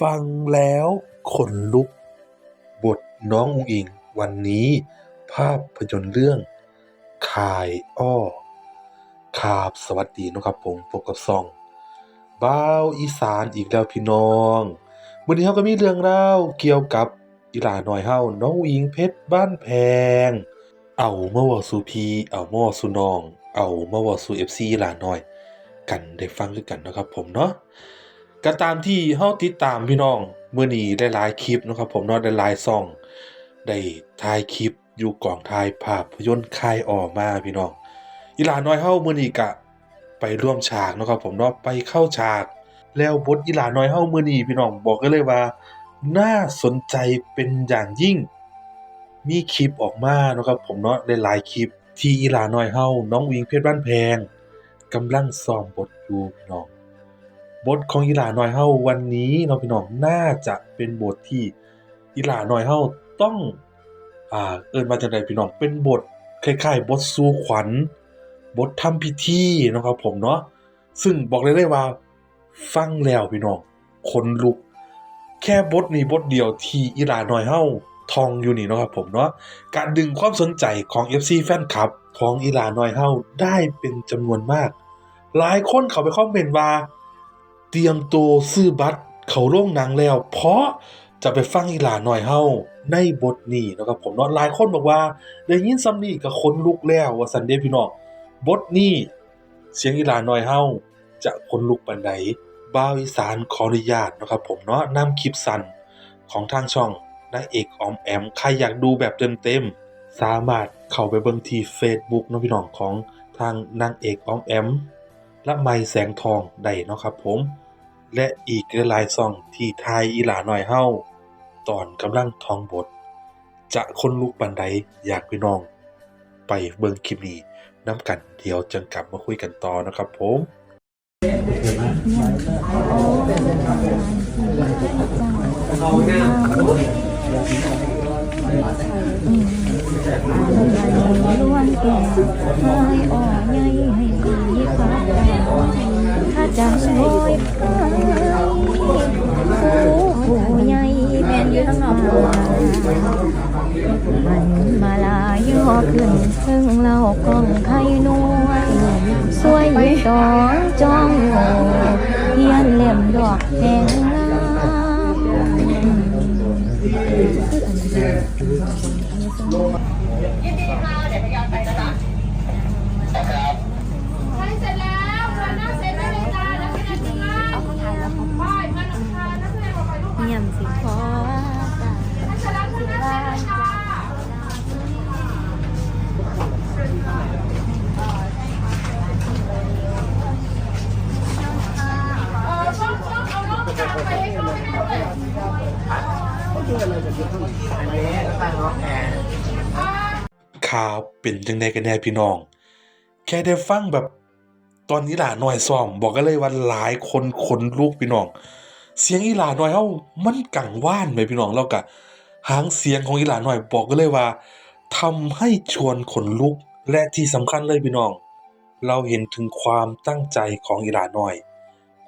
ฟังแล้วขนลุก บทน้องอุ๋งอิงวันนี้ ภาพยนตร์เรื่องคายอ้อครับสวัสดีนะครับผมพบกับช่องบ้าวอีสานอีกแล้วพี่น้องมื้อนี้เราก็มีเรื่องราเกี่ยวกับอีหลาหน้อยเฮาน้องอุ๋งอิงเพชรบ้านแพง เอามาเว้าสู่พี่เอามาเว้าสู่น้อง เอามาเว้าสู่ FC อีหลาหน้อย กันได้ฟังคือกันนะครับผมเนาะ ก็ตามที่เฮาติดตามพี่น้องเมื้อนี้ได้หลายคลิปนะครับผมเนาะได้หลายช่อง ได้ถ่ายคลิปอยู่กองถ่ายภาพยนตร์คายออกมาพี่น้องอีหลาน้อยเฮามื้อนี้ก็ไปร่วมฉากนะครับผมเนาะไปเข้าฉาก แล้วบทอีหลาน้อยเฮามื้อนี้พี่น้องบอกกันเลยว่า น่าสนใจเป็นอย่างยิ่ง มีคลิปออกมานะครับผมเนาะได้หลายคลิปที่อีหลาน้อยเฮาน้องวิงเพชรบ้านแพงกำลังซ้อมบทอยู่พี่น้อง บทของอีหลาน้อยเฮาวันนี้เนาะพี่น้องน่าจะเป็นบทที่อีหลาน้อยเฮาต้องอ่าเอิ้นว่าจังไดพี่น้องเป็นบทคล้ายๆ บทสู่ขวัญ บททำพิธีเนาะครับผมเนาะซึ่งบอกเลยเลยว่า ฟังแล้วพี่น้องขนลุก แค่บทนี้บทเดียวที่อีหลาน้อยเฮาทองอยู่นี่เนาะครับผมเนาะการดึงความสนใจของ FC แฟนคลับของอีหลาน้อยเฮาได้เป็นจำนวนมาก หลายคนเขาไปคอมเมนต์ว่า เตรียมตัวซื้อบัตรเขาโรงหนังแล้ว เพราะจะไปฟังอีหลาน้อยเฮาในบทนี้นะครับผมเนาะหลายคนบอกว่า ได้ยินซ้ำนี้ก็ขนลุกแล้วว่าซันเดย์พี่น้องบทนี้เสียงอีหลาน้อยเฮาจะขนลุกปานใดบ่าวอีสานขออนุญาตนะครับผมเนาะนำคลิปสั้นของทางช่องนายเอกออมแอม ใครอยากดูแบบเต็มๆ สามารถเข้าไปเบิ่งที่ Facebook เนะพี่น้องของทางนางเอกออมแอม และไม้แสงทองได้เนาะครับผม และอีกหลายๆซ่องที่ทายอีหลาน้อยเฮาตอนกำลังท่องบท จะคนลุกบันไดอยากพี่น้อง ไปเบิ่งคลิปนี้น้ำกันเดี๋ยวจังกลับมาคุยกันต่อนะครับผมล้วนแก่หา จังโอยไปผู้ใหญ่แม่นอยู่ทั้งนอกมันมาลายย่อขึ้นซึ่งเรากองไข่นวลสวยต่องจ้องโข่าข่าวเป็นจังไดกันแน่พี่น้อง แค่ได้ฟังแบบตอนนี้หลาน้อยซ้อม บอกกันเลยว่าหลายคนขนลุกพี่น้อง เสียงอีหลาน้อยเฮามันกังว่านไหมพี่น้องแล้วก็หางเสียงของอีหลาน้อยบอกกันเลยว่าทำให้ชวนขนลุกและที่สำคัญเลยพี่น้อง เราเห็นถึงความตั้งใจของอีหลาน้อย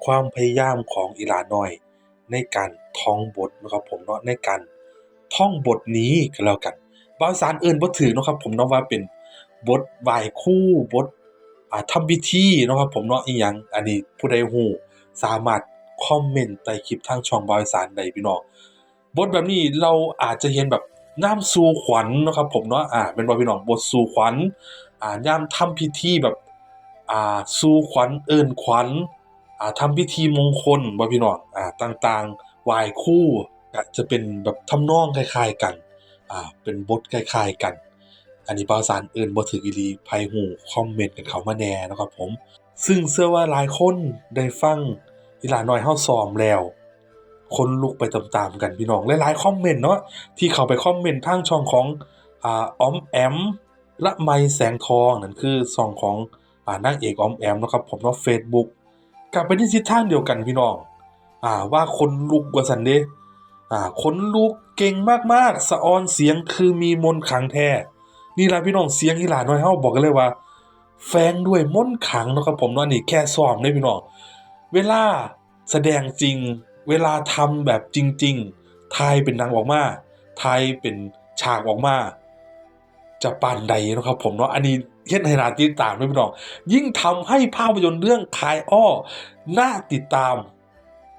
ความพยายามของอีหลาน้อย ในการท่องบทนะครับผมเนาะในการท่องบทนี้ก็แล้วกันบางสารเอิ้นบ่ถือนะครับผมเนาะว่าเป็นบทไหว้ครู่บทอ่าทำพิธีนะครับผมเนาะอีหยังอันนี้ผู้ใดฮู้สามารถ คอมเมนต์ใต้คลิปทางช่องบอีสานได้พี่น้องบทแบบนี้เราอาจจะเห็นแบบน้ำสู่ขวัญเนะครับผมเนาะอ่าเป็นบ่พี่น้องบทสู่ขวัญอ่ายามทำพิธีแบบอ่าสู่ขวัญเอิ้นขวัญอ่าทำพิธีมงคลบ่พี่น้องอ่าต่างๆไหว้ครู่ก็จะเป็นแบบทำนองคล้ายๆกันอ่าเป็นบทคล้ายๆกัน อันนี้บาวสารเอื่นบ่ถืออีหลีไผหูคอมเมนต์กันเขามาแน่นะครับผมซึ่งเชื่อว่าหลายคนได้ฟัง อีหลาน้อยเฮาซ้อมแล้ว คนลุกไปตามๆกันพี่น้อง หลายๆคอมเมนต์เนาะที่เขาไปคอมเมนต์ทางช่องของอ่าอมแอมละไมแสงทองนั่นคือช่องของอ่านางเอกออมแอมนะครับผมเนาะ Facebook กลับไปที่ทิศทางเดียวกันพี่น้องอ่าว่าคนลุกกว่าซั่นเดอ่าคนลูกเก่งมากๆสะออนเสียงคือมีมนต์ขังแท้นี่ละพี่น้องเสียงอีหลาน้อยเฮาบอกกันเลยว่าแฝงด้วยมนต์ขังนะครับผมเนาะนี่แค่ซ้อมเด้พี่น้อง เวลาแสดงจริง เวลาทำแบบจริง ๆ ทายเป็นหนังออกมา ทายเป็นฉากออกมา จะปานใดนะครับผมเนาะ อันนี้เฮ็ดให้นาติดตามด้วยพี่น้อง ยิ่งทำให้ภาพยนตร์เรื่องคายอ้อ น่าติดตาม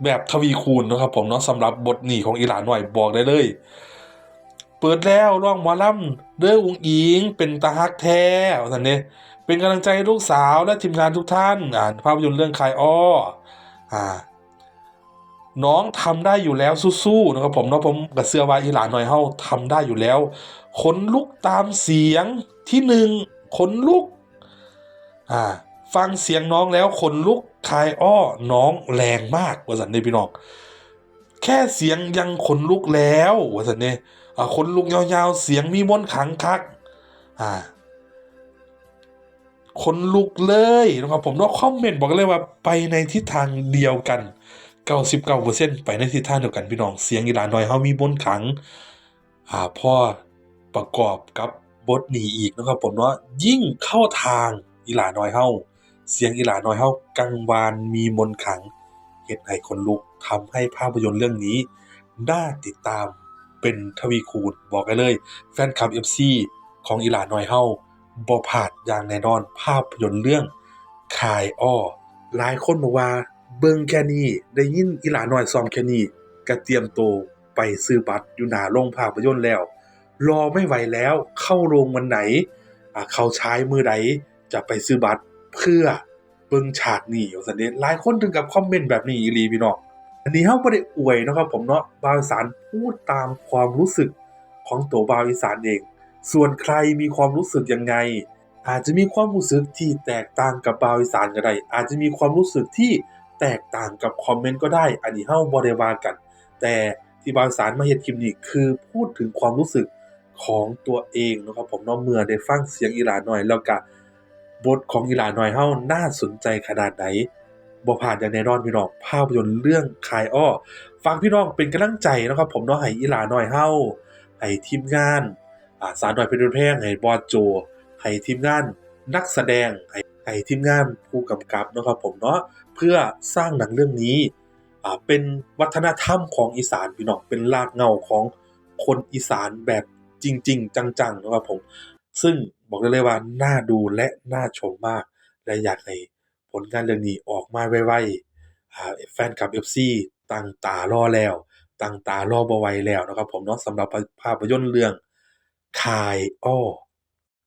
แบบทวีคูณนะครับผมเนาะสำหรับบทหนีของอีหลานหน่อยบอกได้เลย เปิดแล้วร้องหมอลำเด้ออุงอิงเป็นตาฮักแท้ว่านเนี่ย เป็นกำลังใจให้ลูกสาวและทีมงานทุกท่านอ่านภาพยนตร์เรื่องคายอ้ออ่าน้องทำได้อยู่แล้วสู้ๆนะครับผมเนาะผมกับเสื้อวาอีหลานหน่อยเฮาทำได้อยู่แล้วขนลุกตามเสียงที่หนึ่งขนลุกอ่าฟังเสียงน้องแล้วขนลุกคายอ้อน้องแรงมากว่าสันเนพี่น้องแค่เสียงยังขนลุกแล้วว่าสันเนอ่าขนลุกยาวๆเสียงมีมนขังคักอ่า คนลุกเลยนะครับผมนาะคอมเมนต์บอกเลยว่าไปในทิศทางเดียวกัน 99%ไปในทิศทางเดียวกันพี่น้องเสียงอีหลานน้อยเฮามีบนขังอ่าพ่อประกอบกับบทนี้อีกนะครับผมเนาะยิ่งเข้าทางอีหลาน้อยเฮาเสียงอีหลาน้อยเฮากังวานมีมนขังเฮ็ดให้คนลุกทำให้ภาพยนตร์เรื่องนี้น่าติดตามเป็นทวีคูณบอกกันเลย แฟนคลับ FC ของอีหลาน้อยเฮา บ่พลาดอย่างแน่นอน ภาพยนตร์เรื่องคายอ้อ หลายคนบอกว่า เบิ่งแค่นี้ได้ยินอีหลาน้อยซ้อมแค่นี้ก็เตรียมตัวไปซื้อบัตรอยู่หน้าโรงภาพยนตร์แล้ว รอไม่ไหวแล้วเข้าโรงวันไหนอ่าเข้าใช้มือใดจะไปซื้อบัตรเพื่อเบิ่งฉากนี้ว่าซั่นเด้หลายคนถึงกับคอมเมนต์แบบนี้อีลีพี่น้องอันนี้เฮาบ่ได้อวยนะครับผมเนาะบาวอีสานพูดตามความรู้สึกของตัวบาวอีสานเอง ส่วนใครมีความรู้สึกยังไง อาจจะมีความรู้สึกที่แตกต่างกับบาวอีสานก็ได้ อาจจะมีความรู้สึกที่แตกต่างกับคอมเมนต์ก็ได้ อันนี้เฮาบ่ได้ว่ากัน แต่ที่บาวอีสานมาเฮ็ดคลิปนี้คือพูดถึงความรู้สึกของตัวเองนะครับผมเนาะเมื่อได้ฟังเสียงอีหลาน้อย แล้วก็บทของอีหลาน้อยเฮาน่าสนใจขนาดไหนบ่พลาดอย่างแน่นอนพี่น้องภาพยนตร์เรื่องคายอ้อฝากพี่น้องเป็นกำลังใจนะครับผมเนาะให้อีหลาน้อยเฮาให้ทีมงาน สารหน่อยเป็นแพงให้บอสโจให้ทีมงานนักแสดงให้ให้ทีมงานผู้กำกับนะครับผมเนาะเพื่อสร้างหนังเรื่องนี้อ่าเป็นวัฒนธรรมของอีสานพี่น้องเป็นรากเหง้าของคนอีสานแบบจริง ๆ จังๆนะครับผม ซึ่งบอกได้เลยว่าน่าดูและน่าชมมาก และอยากให้ผลงานเรื่องนี้ออกมาไวๆแฟนคลับ FC ตั้งตารอแล้ว ตั้งตารอบไวแล้วนะครับผมเนาะสำหรับภาพยนตร์เรื่อง คายอ้อ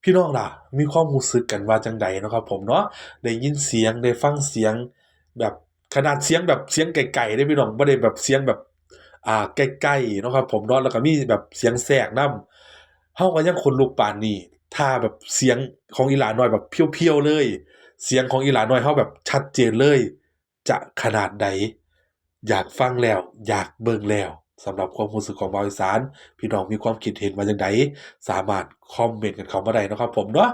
พี่น้องล่ะ มีความรู้สึกกันว่าจังใดเนาะครับผมเนาะได้ยินเสียงได้ฟังเสียงแบบขนาดเสียงแบบเสียงไกลๆได้พี่น้องบ่ได้แบบเสียงแบบอ่าใกล้ๆเนาะครับผมเนาะแล้วก็มีแบบเสียงแทรกนำเฮาก็ยังขนลุกปานนี้ถ้าแบบเสียงของอีหลาน้อยแบบเพียวๆเลย เสียงของอีหลาน้อยเฮาแบบชัดเจนเลย จะขนาดใดอยากฟังแล้ว อยากเบิ่งแล้ว สำหรับความรู้สึกของบาวอีสาน พี่น้องมีความคิดเห็นว่างไดสามารถคอมเมนต์กันเข้ามาได้นะครับ ผมเนาะ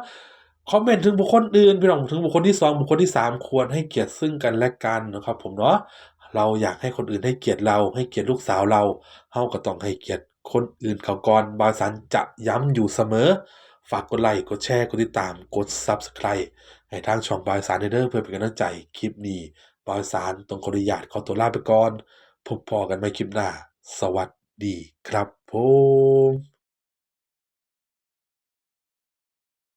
คอมเมนต์ถึงบุคคลอื่นพี่น้องถึงบุคคลที่สองบุคคลที่สามควรให้เกียรติซึ่งกันและกันนะครับ ผมเนาะเราอยากให้คนอื่นให้เกียรติเรา ให้เกียรติลูกสาวเราเฮาก็ต้องให้เกียรติคนอื่นเขาก่อนบาวอีสานจะย้ำอยู่เสมอ ฝากกดไลค์กดแชร์กดติดตามกด Subscribe ให้ทางช่องบาวอีสานเด้อเพื่อเป็นกำลังใจคลิปนี้บาวอีสานต้องขออนุญาตขอตัวลาไปก่อนพบพอกันใหม่คลิปหน้า สวัสดีครับผม